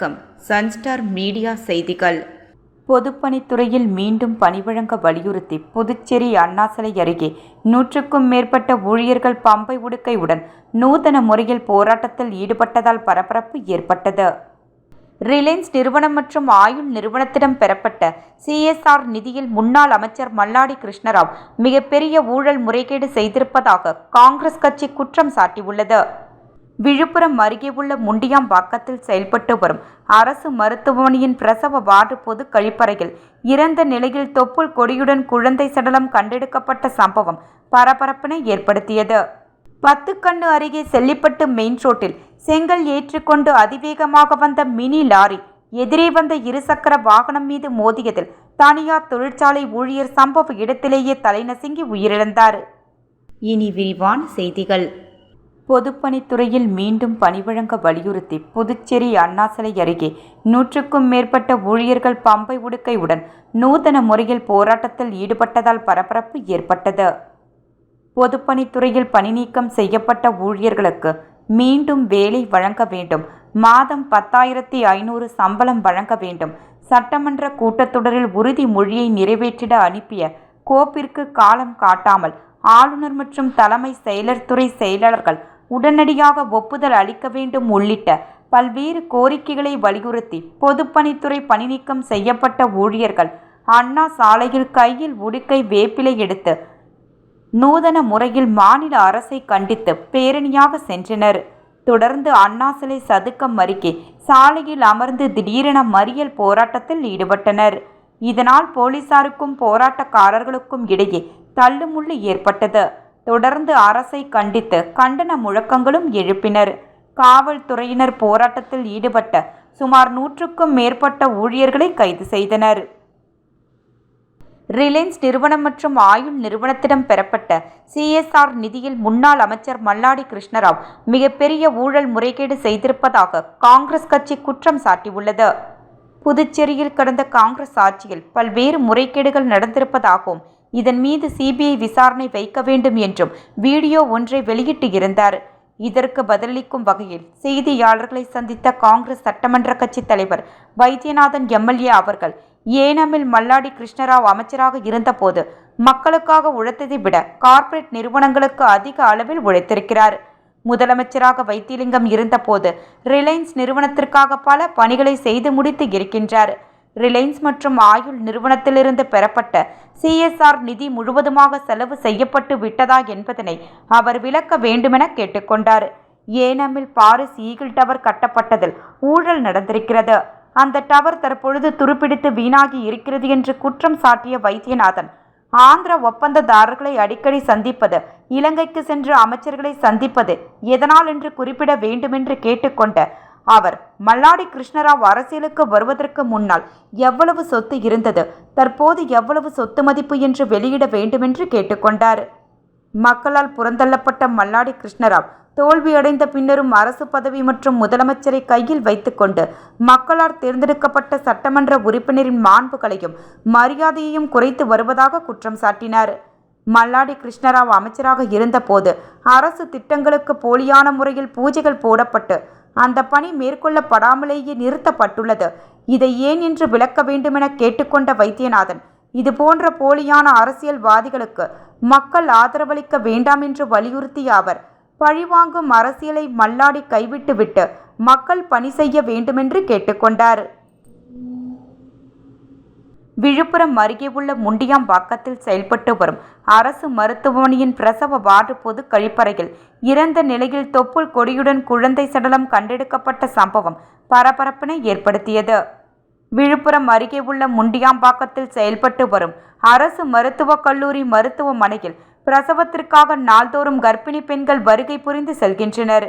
வணக்கம். Sunstar media செய்திகள். பொதுப்பணித்துறையில் மீண்டும் பணி வழங்க வலியுறுத்தி புதுச்சேரி அண்ணாசலை அருகே நூற்றுக்கும் மேற்பட்ட ஊழியர்கள் பம்பை உடுக்கையுடன் நூதன முறையில் போராட்டத்தில் ஈடுபட்டதால் பரபரப்பு ஏற்பட்டது. ரிலையன்ஸ் நிறுவனம் மற்றும் ஆயுள் நிறுவனத்திடம் பெறப்பட்ட சிஎஸ்ஆர் நிதியில் முன்னாள் அமைச்சர் மல்லாடி கிருஷ்ணராவ் மிகப்பெரிய ஊழல் முறைகேடு செய்திருப்பதாக காங்கிரஸ் கட்சி குற்றம் சாட்டியுள்ளது. விழுப்புரம் அருகே உள்ள முண்டியாம்பாக்கத்தில் செயல்பட்டு வரும் அரசு மருத்துவமனையின் பிரசவ வார்டு பொது கழிப்பறையில் இறந்த நிலையில் தொப்புள் கொடியுடன் குழந்தை சடலம் கண்டெடுக்கப்பட்ட சம்பவம் பரபரப்பினை ஏற்படுத்தியது. பத்துக்கண்ணு அருகே செல்லிப்பட்டு மெயின் ரோட்டில் செங்கல் ஏற்றிக்கொண்டு அதிவேகமாக வந்த மினி லாரி எதிரே வந்த இருசக்கர வாகனம் மீது மோதியதில் தனியார் தொழிற்சாலை ஊழியர் சம்பவ இடத்திலேயே தலைநசுங்கி உயிரிழந்தார். இனி விரிவான செய்திகள். பொதுப்பணித்துறையில் மீண்டும் பணி வழங்க வலியுறுத்தி புதுச்சேரி அண்ணா சிலை அருகே நூற்றுக்கும் மேற்பட்ட ஊழியர்கள் பம்பை உடுக்கையுடன் நூதன முறையில் போராட்டத்தில் ஈடுபட்டதால் பரபரப்பு ஏற்பட்டது. பொதுப்பணித்துறையில் பணிநீக்கம் செய்யப்பட்ட ஊழியர்களுக்கு மீண்டும் வேலை வழங்க வேண்டும். மாதம் பத்தாயிரத்தி ஐநூறு சம்பளம் வழங்க வேண்டும். சட்டமன்ற கூட்டத்தொடரில் உறுதிமொழியை நிறைவேற்றிட அனுப்பிய கோப்பிற்கு காலம் காட்டாமல் ஆளுநர் மற்றும் தலைமை செயலர் துறை செயலாளர்கள் உடனடியாக ஒப்புதல் அளிக்க வேண்டும் உள்ளிட்ட பல்வேறு கோரிக்கைகளை வலியுறுத்தி பொதுப்பணித்துறை பணிநீக்கம் செய்யப்பட்ட ஊழியர்கள் அண்ணா சாலையில் கையில் உடுக்கை வேப்பிலை எடுத்து நூதன முறையில் மாநில அரசை கண்டித்து பேரணியாக சென்றனர். தொடர்ந்து அண்ணா சிலை சதுக்கம் அருகே சாலையில் அமர்ந்து திடீரென மறியல் போராட்டத்தில் ஈடுபட்டனர். இதனால் போலீசாருக்கும் போராட்டக்காரர்களுக்கும் இடையே தள்ளுமுள்ளு ஏற்பட்டது. தொடர்ந்து அரசை கண்டித்து கண்டன முழக்கங்களும் எழுப்பினர். காவல்துறையினர் போராட்டத்தில் ஈடுபட்ட சுமார் நூற்றுக்கும் மேற்பட்ட ஊழியர்களை கைது செய்தனர். ரிலையன்ஸ் நிறுவனம் மற்றும் ஆயுள் நிறுவனத்திடம் பெறப்பட்ட சிஎஸ்ஆர் நிதியில் முன்னாள் அமைச்சர் மல்லாடி கிருஷ்ணராவ் மிகப்பெரிய ஊழல் முறைகேடு செய்திருப்பதாக காங்கிரஸ் கட்சி குற்றம் சாட்டியுள்ளது. புதுச்சேரியில் கடந்த காங்கிரஸ் ஆட்சியில் பல்வேறு முறைகேடுகள் நடந்திருப்பதாகவும் இதன் மீது சிபிஐ விசாரணை வைக்க வேண்டும் என்றும் வீடியோ ஒன்றை வெளியிட்டு இருந்தார். இதற்கு பதிலளிக்கும் வகையில் செய்தியாளர்களை சந்தித்த காங்கிரஸ் சட்டமன்ற கட்சி தலைவர் வைத்தியநாதன் எம்எல்ஏ அவர்கள் ஏனமில் மல்லாடி கிருஷ்ணராவ் அமைச்சராக இருந்தபோது மக்களுக்காக உழைத்ததை விட கார்ப்பரேட் நிறுவனங்களுக்கு அதிக அளவில் உழைத்திருக்கிறார். முதலமைச்சராக வைத்தியலிங்கம் இருந்தபோது ரிலையன்ஸ் நிறுவனத்திற்காக பல பணிகளை செய்து முடித்து இருக்கின்றார். ரிலையன்ஸ் மற்றும் ஆயுள் நிறுவனத்திலிருந்து பெறப்பட்ட சிஎஸ்ஆர் நிதி முழுவதுமாக செலவு செய்யப்பட்டு விட்டதா என்பதனை அவர் விளக்க வேண்டுமென கேட்டுக்கொண்டார். ஏனமில் பாரிஸ் ஈகிள் டவர் கட்டப்பட்டதில் ஊழல் நடந்திருக்கிறது. அந்த டவர் தற்பொழுது துருப்பிடித்து வீணாகி இருக்கிறது என்று குற்றம் சாட்டிய வைத்தியநாதன் ஆந்திர ஒப்பந்ததாரர்களை அடிக்கடி சந்திப்பது இலங்கைக்கு சென்று அமைச்சர்களை சந்திப்பது எதனால் என்று குறிப்பிட வேண்டுமென்று கேட்டுக்கொண்ட அவர் மல்லாடி கிருஷ்ணராவ் அரசியலுக்கு வருவதற்கு முன்னால் எவ்வளவு சொத்து இருந்தது தற்போது எவ்வளவு சொத்து மதிப்பு என்று வெளியிட வேண்டுமென்று கேட்டுக்கொண்டார். மக்களால் புறந்தள்ளப்பட்ட மல்லாடி கிருஷ்ணராவ் தோல்வியடைந்த பின்னரும் அரசு பதவி மற்றும் முதலமைச்சரை கையில் வைத்துக்கொண்டு மக்களால் தேர்ந்தெடுக்கப்பட்ட சட்டமன்ற உறுப்பினரின் மாண்புகளையும் மரியாதையையும் குறைத்து வருவதாக குற்றம் சாட்டினார். மல்லாடி கிருஷ்ணராவ் அமைச்சராக இருந்தபோது அரசு திட்டங்களுக்கு போலியான முறையில் பூஜைகள் போடப்பட்டு அந்த பணி மேற்கொள்ளப்படாமலேயே நிறுத்தப்பட்டுள்ளது. இதை ஏன் என்று விளக்க வேண்டுமென கேட்டுக்கொண்ட வைத்தியநாதன் இது போன்ற போலியான அரசியல்வாதிகளுக்கு மக்கள் ஆதரவளிக்க வேண்டாம் என்று வலியுறுத்திய அவர் பழிவாங்கும் அரசியலை மல்லாடி கைவிட்டுவிட்டு மக்கள் பணி செய்ய வேண்டுமென்று கேட்டுக்கொண்டார். விழுப்புரம் அருகே உள்ள முண்டியாம்பாக்கத்தில் செயல்பட்டு வரும் அரசு மருத்துவமனையின் பிரசவ வார்டு பொது கழிப்பறையில் இறந்த நிலையில் தொப்புள் கொடியுடன் குழந்தை சடலம் கண்டெடுக்கப்பட்ட சம்பவம் பரபரப்பினை ஏற்படுத்தியது. விழுப்புரம் அருகே உள்ள முண்டியாம்பாக்கத்தில் செயல்பட்டு வரும் அரசு மருத்துவக் கல்லூரி மருத்துவமனையில் பிரசவத்திற்காக நாள்தோறும் கர்ப்பிணி பெண்கள் வருகை புரிந்து செல்கின்றனர்.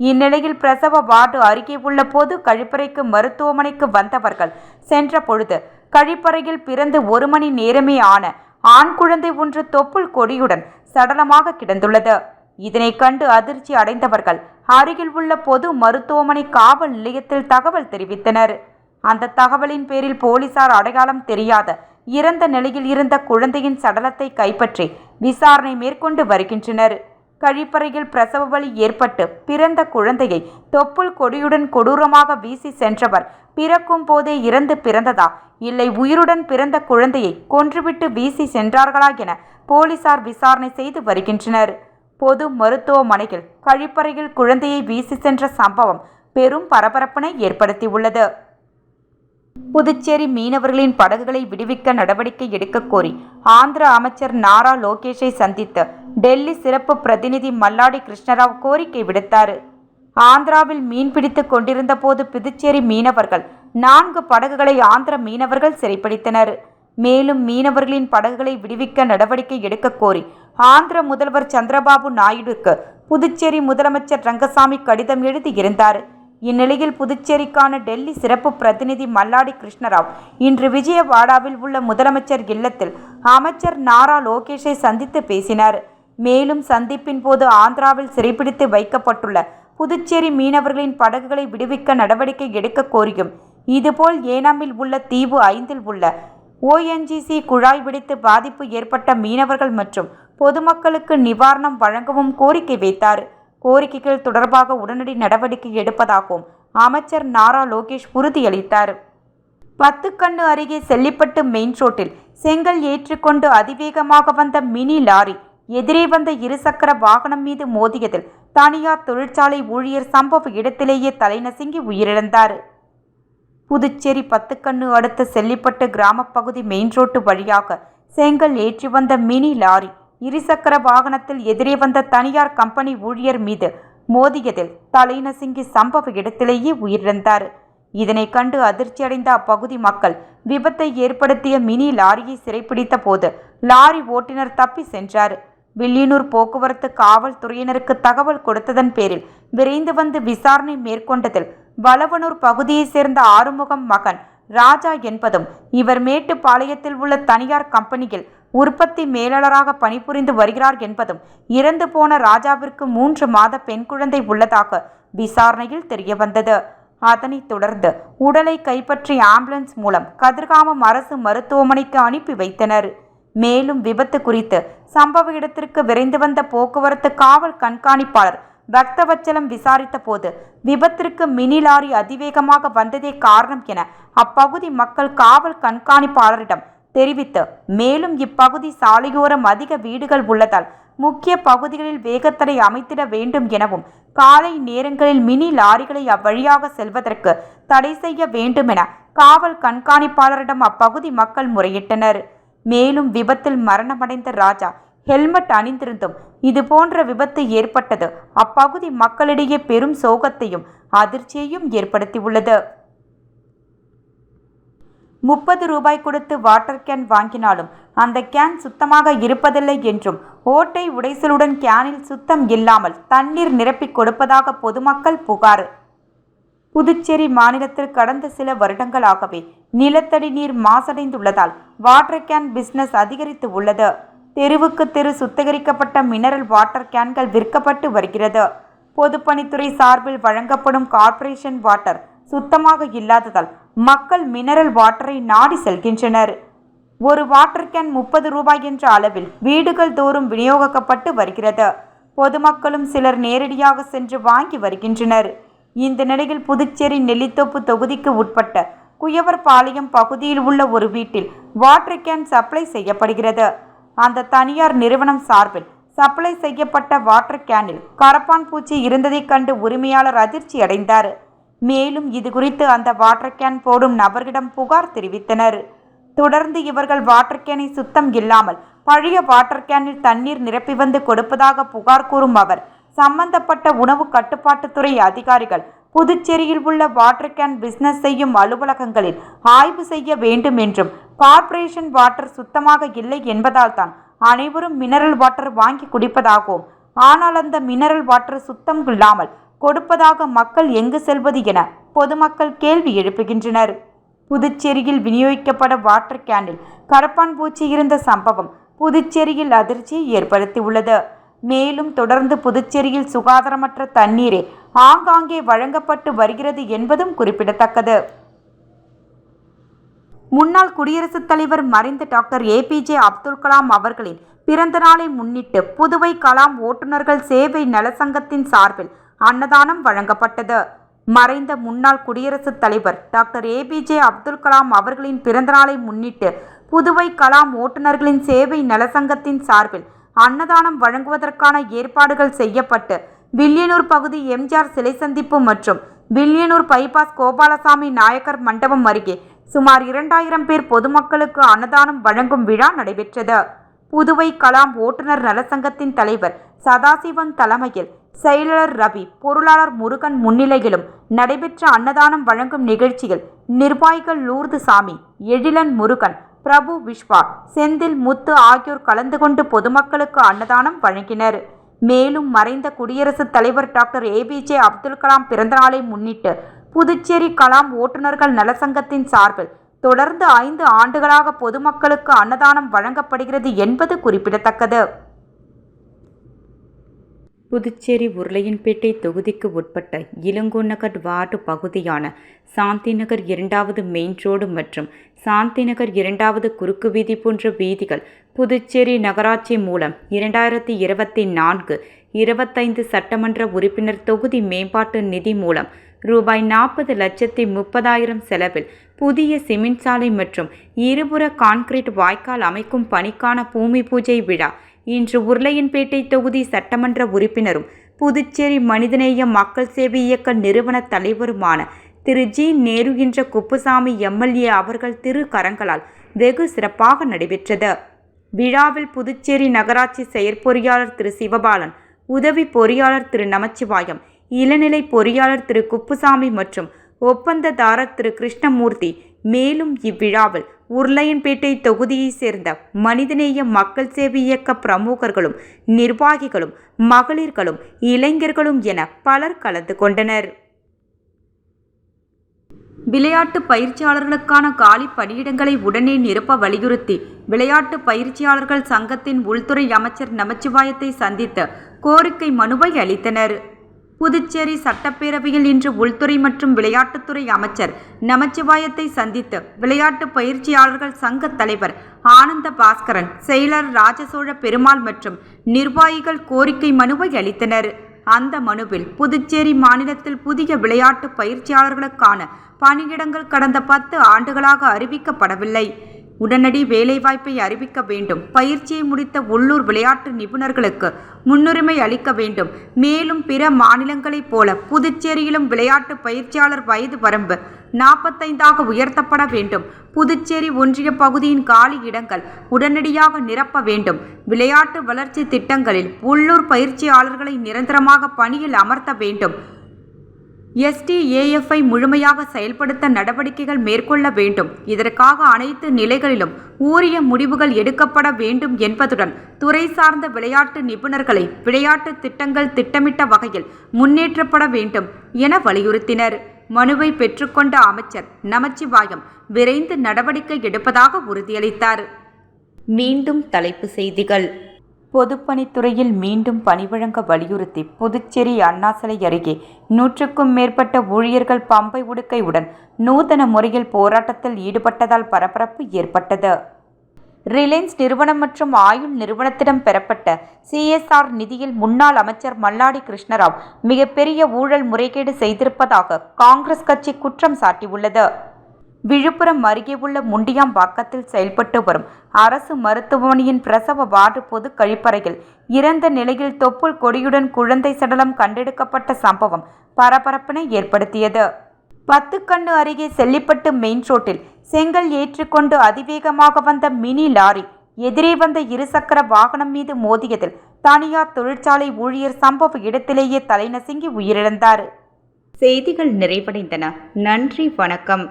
இந்நிலையில் பிரசவ வார்டு அருகே உள்ள பொது கழிப்பறைக்கு மருத்துவமனைக்கு வந்தவர்கள் சென்ற பொழுது கழிப்பறையில் பிறந்து ஒரு மணி நேரமே ஆன ஆண் குழந்தை ஒன்று தொப்புள் கொடியுடன் சடலமாக கிடந்துள்ளது. இதனை கண்டு அதிர்ச்சி அடைந்தவர்கள் அருகில் உள்ள பொது மருத்துவமனை காவல் நிலையத்தில் தகவல் தெரிவித்தனர். அந்த தகவலின் பேரில் போலீசார் அடையாளம் தெரியாத இறந்த நிலையில் இருந்த குழந்தையின் சடலத்தை கைப்பற்றி விசாரணை மேற்கொண்டு வருகின்றனர். கழிப்பறையில் பிரசவ வலி ஏற்பட்டு பிறந்த குழந்தையை தொப்புள் கொடியுடன் கொடூரமாக வீசி சென்றவர் பிறக்கும் போதே இறந்து பிறந்ததா? இல்லை உயிருடன் பிறந்த குழந்தையை கொன்றுவிட்டு வீசி சென்றார்களா என போலீசார் விசாரணை செய்து வருகின்றனர். பொது மருத்துவமனையில் கழிப்பறையில் குழந்தையை வீசி சென்ற சம்பவம் பெரும் பரபரப்பினை ஏற்படுத்தியுள்ளது. புதுச்சேரி மீனவர்களின் படகுகளை விடுவிக்க நடவடிக்கை எடுக்கக் கோரி ஆந்திர அமைச்சர் நாரா லோகேஷை சந்தித்து டெல்லி சிறப்பு பிரதிநிதி மல்லாடி கிருஷ்ணராவ் கோரிக்கை விடுத்தார். ஆந்திராவில் மீன்பிடித்துக் கொண்டிருந்த போது புதுச்சேரி மீனவர்கள் நான்கு படகுகளை ஆந்திர மீனவர்கள் சிறைப்பிடித்தனர். மேலும் மீனவர்களின் படகுகளை விடுவிக்க நடவடிக்கை எடுக்க கோரி ஆந்திர முதல்வர் சந்திரபாபு நாயுடுக்கு புதுச்சேரி முதலமைச்சர் ரங்கசாமி கடிதம் எழுதியிருந்தார் இந்நிலையில் புதுச்சேரிக்கான டெல்லி சிறப்பு பிரதிநிதி மல்லாடி கிருஷ்ணராவ் இன்று விஜயவாடாவில் உள்ள முதலமைச்சர் இல்லத்தில் அமைச்சர் நாரா லோகேஷை சந்தித்து பேசினார். மேலும் சந்திப்பின் போது ஆந்திராவில் சிறைப்பிடித்து வைக்கப்பட்டுள்ள புதுச்சேரி மீனவர்களின் படகுகளை விடுவிக்க நடவடிக்கை எடுக்க கோரியும். இதுபோல் ஏனாமில் உள்ள தீவு ஐந்தில் உள்ள ஓஎன்ஜிசி குழாய் வெடித்து பாதிப்பு ஏற்பட்ட மீனவர்கள் மற்றும் பொதுமக்களுக்கு நிவாரணம் வழங்கவும் கோரிக்கை வைத்தார். கோரிக்கைகள் தொடர்பாக உடனடி நடவடிக்கை எடுப்பதாகவும் அமைச்சர் நாரா லோகேஷ் உறுதியளித்தார். பத்துக்கண்ணு அருகே செல்லிப்பட்டு மெயின் ரோட்டில் செங்கல் ஏற்றிக்கொண்டு அதிவேகமாக வந்த மினி லாரி எதிரே வந்த இருசக்கர வாகனம் மீது மோதியதில் தனியார் தொழிற்சாலை ஊழியர் சம்பவ இடத்திலேயே தலைநசுங்கி உயிரிழந்தார். புதுச்சேரி பத்துக்கண்ணு அடுத்த செல்லிப்பட்டு கிராமப் பகுதி மெயின் ரோட்டு வழியாக செங்கல் ஏற்றி வந்த மினி லாரி இருசக்கர வாகனத்தில் எதிரே வந்த தனியார் கம்பெனி ஊழியர் மீது மோதியதில் தலைநசுங்கி சம்பவ இடத்திலேயே உயிரிழந்தார். இதனை கண்டு அதிர்ச்சியடைந்த அப்பகுதி மக்கள் விபத்தை ஏற்படுத்திய மினி லாரியை சிறைப்பிடித்த போது லாரி ஓட்டுநர் தப்பி சென்றார். வில்லியனூர் போக்குவரத்து காவல்துறையினருக்கு தகவல் கொடுத்ததன் பேரில் விரைந்து வந்து விசாரணை மேற்கொண்டதில் வளவனூர் பகுதியைச் சேர்ந்த ஆறுமுகம் மகன் ராஜா என்பதும் இவர் மேட்டுப்பாளையத்தில் உள்ள தனியார் கம்பெனியில் உற்பத்தி மேலாளராக பணிபுரிந்து வருகிறார் என்பதும் இறந்து போன ராஜாவிற்கு மூன்று மாத பெண் குழந்தை உள்ளதாக விசாரணையில் தெரியவந்தது. அதனைத் தொடர்ந்து உடலை கைப்பற்றி ஆம்புலன்ஸ் மூலம் கதிர்காமம் அரசு மருத்துவமனைக்கு அனுப்பி வைத்தனர். மேலும் விபத்து குறித்து சம்பவ இடத்திற்கு விரைந்து வந்த போக்குவரத்து காவல் கண்காணிப்பாளர் பக்தவச்சலம் விசாரித்த போது விபத்திற்கு மினி லாரி அதிவேகமாக வந்ததே காரணம் என அப்பகுதி மக்கள் காவல் கண்காணிப்பாளரிடம் தெரிவித்து. மேலும் இப்பகுதி சாலையோரம் அதிக வீடுகள் உள்ளதால் முக்கிய பகுதிகளில் வேகத்தடை அமைத்திட வேண்டும் எனவும் காலை நேரங்களில் மினி லாரிகளை அவ்வழியாக செல்வதற்கு தடை செய்ய வேண்டும் என காவல் கண்காணிப்பாளரிடம் அப்பகுதி மக்கள் முறையிட்டனர். மேலும் விபத்தில் மரணமடைந்த ராஜா ஹெல்மெட் அணிந்திருந்தும் இதுபோன்ற விபத்து ஏற்பட்டது அப்பகுதி மக்களிடையே பெரும் சோகத்தையும் அதிர்ச்சியையும் ஏற்படுத்தியுள்ளது. முப்பது ரூபாய் கொடுத்து வாட்டர் கேன் வாங்கினாலும் அந்த கேன் சுத்தமாக இருப்பதில்லை என்றும் ஓட்டை உடைசலுடன் கேனில் சுத்தம் இல்லாமல் தண்ணீர் நிரப்பிக் கொடுப்பதாக பொதுமக்கள் புகார். புதுச்சேரி மாநிலத்தில் கடந்த சில வருடங்களாகவே நிலத்தடி நீர் மாசடைந்துள்ளதால் வாட்டர் கேன் பிஸ்னஸ் அதிகரித்து உள்ளது. தெருவுக்கு தெரு சுத்திகரிக்கப்பட்ட மினரல் வாட்டர் கேன்கள் விற்கப்பட்டு வருகிறது. பொதுப்பணித்துறை சார்பில் வழங்கப்படும் கார்ப்பரேஷன் வாட்டர் சுத்தமாக இல்லாததால் மக்கள் மினரல் வாட்டரை நாடி செல்கின்றனர். ஒரு வாட்டர் கேன் முப்பது ரூபாய் என்ற அளவில் வீடுகள் தோறும் விநியோகிக்கப்பட்டு வருகிறது. பொதுமக்களும் சிலர் நேரடியாக சென்று வாங்கி வருகின்றனர். இந்த நிலையில் புதுச்சேரி நெல்லித்தோப்பு தொகுதிக்கு உட்பட்ட குயவர்பாளையம் பகுதியில் உள்ள ஒரு வீட்டில் வாட்டர் கேன் சப்ளை செய்யப்படுகிறது. அந்த தனியார் நிறுவனம் சார்பில் சப்ளை செய்யப்பட்ட வாட்டர் கேனில் கரப்பான் பூச்சி இருந்ததைக் கண்டு உரிமையாளர் அதிர்ச்சி அடைந்தார் மேலும் இது குறித்து அந்த வாட்டர் கேன் போடும் நபர்களிடம் புகார் தெரிவித்தனர். தொடர்ந்து இவர்கள் வாட்டர் கேனை சுத்தம் இல்லாமல் பழைய வாட்டர் கேனில் தண்ணீர் நிரப்பி வந்து கொடுப்பதாக புகார் கூறும் அவர் சம்பந்தப்பட்ட உணவு கட்டுப்பாட்டுத்துறை அதிகாரிகள் புதுச்சேரியில் உள்ள வாட்டர் கேன் பிசினஸ் செய்யும் அலுவலகங்களில் ஆய்வு செய்ய வேண்டும் என்றும் கார்ப்பரேஷன் வாட்டர் சுத்தமாக இல்லை என்பதால் தான் அனைவரும் மினரல் வாட்டர் வாங்கி குடிப்பதாகவும் ஆனால் அந்த மினரல் வாட்டர் சுத்தம் இல்லாமல் கொடுப்பதாக மக்கள் எங்கு செல்வது என பொதுமக்கள் கேள்வி எழுப்புகின்றனர். புதுச்சேரியில் விநியோகிக்கப்பட வாட்டர் கேனில் கரப்பான் பூச்சி இருந்த சம்பவம் புதுச்சேரியில் அதிர்ச்சியை ஏற்படுத்தியுள்ளது. மேலும் தொடர்ந்து புதுச்சேரியில் சுகாதாரமற்ற தண்ணீரே ஆங்காங்கே வழங்கப்பட்டு வருகிறது என்பதும் குறிப்பிடத்தக்கது. முன்னாள் குடியரசுத் தலைவர் மறைந்த டாக்டர் ஏபிஜே அப்துல் கலாம் அவர்களின் பிறந்த நாளை முன்னிட்டு புதுவை கலாம் ஓட்டுநர்கள் சேவை நலசங்கத்தின் சார்பில் அன்னதானம் வழங்கப்பட்டது. மறைந்த முன்னாள் குடியரசுத் தலைவர் டாக்டர் ஏபிஜே அப்துல் கலாம் அவர்களின் பிறந்தநாளை முன்னிட்டு புதுவை கலாம் ஓட்டுநர்களின் சேவை நலசங்கத்தின் சார்பில் அன்னதானம் வழங்குவதற்கான ஏற்பாடுகள் செய்யப்பட்டு வில்லியனூர் பகுதி எம்ஜிஆர் சிலை சந்திப்பு மற்றும் வில்லியனூர் பைபாஸ் கோபாலசாமி நாயக்கர் மண்டபம் அருகே சுமார் இரண்டாயிரம் பேர் பொதுமக்களுக்கு அன்னதானம் வழங்கும் விழா நடைபெற்றது. புதுவை கலாம் ஓட்டுநர் நலசங்கத்தின் தலைவர் சதாசிவன் தலைமையில் செயலாளர் ரவி பொருளாளர் முருகன் முன்னிலையிலும் நடைபெற்ற அன்னதானம் வழங்கும் நிகழ்ச்சியில் நிர்வாகிகள் லூர்து சாமி எழிலன் முருகன் பிரபு விஸ்வா செந்தில் முத்து ஆகியோர் கலந்து கொண்டு பொதுமக்களுக்கு அன்னதானம் வழங்கினர். மேலும் மறைந்த குடியரசுத் தலைவர் டாக்டர் ஏபிஜே அப்துல் கலாம் பிறந்தநாளை முன்னிட்டு புதுச்சேரி கலாம் ஓட்டுநர்கள் நலசங்கத்தின் சார்பில் தொடர்ந்து ஐந்து ஆண்டுகளாக பொதுமக்களுக்கு அன்னதானம் வழங்கப்படுகிறது என்பது குறிப்பிடத்தக்கது. புதுச்சேரி உருளையன்பேட்டை தொகுதிக்கு உட்பட்ட இளங்கோநகர் வார்டு பகுதியான சாந்திநகர் இரண்டாவது மெயின் ரோடு மற்றும் சாந்திநகர் இரண்டாவது குறுக்கு வீதி போன்ற வீதிகள் புதுச்சேரி நகராட்சி மூலம் இரண்டாயிரத்தி இருபத்தி நான்கு இருபத்தைந்து சட்டமன்ற உறுப்பினர் தொகுதி மேம்பாட்டு நிதி மூலம் ரூபாய் நாற்பது லட்சத்தி முப்பதாயிரம் செலவில் புதிய சிமெண்ட் சாலை மற்றும் இருபுற கான்கிரீட் வாய்க்கால் அமைக்கும் பணிக்கான பூமி பூஜை விழா இன்று உருளையன்பேட்டை தொகுதி சட்டமன்ற உறுப்பினரும் புதுச்சேரி மனிதநேய மக்கள் சேவை இயக்க நிறுவன தலைவருமான திரு. ஜி. நேரு என்ற குப்புசாமி எம்எல்ஏ அவர்கள் திரு. கரங்களால் வெகு சிறப்பாக நடைபெற்றது. விழாவில் புதுச்சேரி நகராட்சி செயற்பொறியாளர் திரு. சிவபாலன் உதவி பொறியாளர் திரு. நமச்சிவாயம் இளநிலை பொறியாளர் திரு. குப்புசாமி மற்றும் ஒப்பந்ததாரர் திரு. கிருஷ்ணமூர்த்தி மேலும் இவ்விழாவில் உருளையன்பேட்டை தொகுதியைச் சேர்ந்த மனிதநேய மக்கள் சேவை இயக்க பிரமுகர்களும் நிர்வாகிகளும் மகளிர்களும் இளைஞர்களும் என பலர் கலந்து கொண்டனர். விளையாட்டு பயிற்சியாளர்களுக்கான காலி பணியிடங்களை உடனே நிரப்ப வலியுறுத்தி விளையாட்டு பயிற்சியாளர்கள் சங்கத்தின் உள்துறை அமைச்சர் நமச்சிவாயத்தை சந்தித்து கோரிக்கை மனுவை அளித்தனர். புதுச்சேரி சட்டப்பேரவையில் இன்று உள்துறை மற்றும் விளையாட்டுத்துறை அமைச்சர் நமச்சிவாயத்தை சந்தித்து விளையாட்டு பயிற்சியாளர்கள் சங்க தலைவர் ஆனந்த பாஸ்கரன் செயலர் ராஜசோழ பெருமாள் மற்றும் நிர்வாகிகள் கோரிக்கை மனுவை அளித்தனர். அந்த மனுவில் புதுச்சேரி மாநிலத்தில் புதிய விளையாட்டு பயிற்சியாளர்களுக்கான பணியிடங்கள் கடந்த பத்து ஆண்டுகளாக அறிவிக்கப்படவில்லை. உடனடி வேலைவாய்ப்பை அறிவிக்க வேண்டும். பயிற்சியை முடித்த உள்ளூர் விளையாட்டு நிபுணர்களுக்கு முன்னுரிமை அளிக்க வேண்டும். மேலும் பிற மாநிலங்களைப் போல புதுச்சேரியிலும் விளையாட்டு பயிற்சியாளர் வயது வரம்பு நாற்பத்தைந்தாக உயர்த்தப்பட வேண்டும். புதுச்சேரி ஒன்றிய பகுதியின் காலி இடங்கள் உடனடியாக நிரப்ப வேண்டும். விளையாட்டு வளர்ச்சி திட்டங்களில் உள்ளூர் பயிற்சியாளர்களை நிரந்தரமாக பணியில் அமர்த்த வேண்டும். எஸ்டிஏஎஃப்ஐ முழுமையாக செயல்படுத்த நடவடிக்கைகள் மேற்கொள்ள வேண்டும். இதற்காக அனைத்து நிலைகளிலும் ஊரிய முடிவுகள் எடுக்கப்பட வேண்டும் என்பதுடன் துறை சார்ந்த விளையாட்டு நிபுணர்களை விளையாட்டு திட்டங்கள் திட்டமிட்ட வகையில் முன்னேற்றப்பட வேண்டும் என வலியுறுத்தினர். மனுவை பெற்றுக்கொண்ட அமைச்சர் நமச்சிவாயம் விரைந்து நடவடிக்கை எடுப்பதாக உறுதியளித்தார். மீண்டும் தலைப்பு செய்திகள். பொதுப்பணித்துறையில் மீண்டும் பணி வழங்க வலியுறுத்தி புதுச்சேரி அண்ணா சிலை அருகே நூற்றுக்கும் மேற்பட்ட ஊழியர்கள் பம்பை உடுக்கையுடன் நூதன முறையில் போராட்டத்தில் ஈடுபட்டதால் பரபரப்பு ஏற்பட்டது. ரிலையன்ஸ் நிறுவனம் மற்றும் ஆயுள் நிறுவனத்திடம் பெறப்பட்ட சிஎஸ்ஆர் நிதியில் முன்னாள் அமைச்சர் மல்லாடி கிருஷ்ணராவ் மிகப்பெரிய ஊழல் முறைகேடு செய்திருப்பதாக காங்கிரஸ் கட்சி குற்றம் சாட்டியுள்ளது. விழுப்புரம் அருகே உள்ள முண்டியாம்பாக்கத்தில் செயல்பட்டு வரும் அரசு மருத்துவமனையின் பிரசவ வார்டு பொது கழிப்பறையில் இறந்த நிலையில் தொப்புள் கொடியுடன் குழந்தை சடலம் கண்டெடுக்கப்பட்ட சம்பவம் பரபரப்பினை ஏற்படுத்தியது. பத்துக்கண்ணு அருகே செல்லிப்பட்டு மெயின் ரோட்டில் செங்கல் ஏற்றிக்கொண்டு அதிவேகமாக வந்த மினி லாரி எதிரே வந்த இருசக்கர வாகனம் மீது மோதியதில் தனியார் தொழிற்சாலை ஊழியர் சம்பவ இடத்திலேயே தலைநசுங்கி உயிரிழந்தார். செய்திகள் நிறைவடைந்தன. நன்றி வணக்கம்.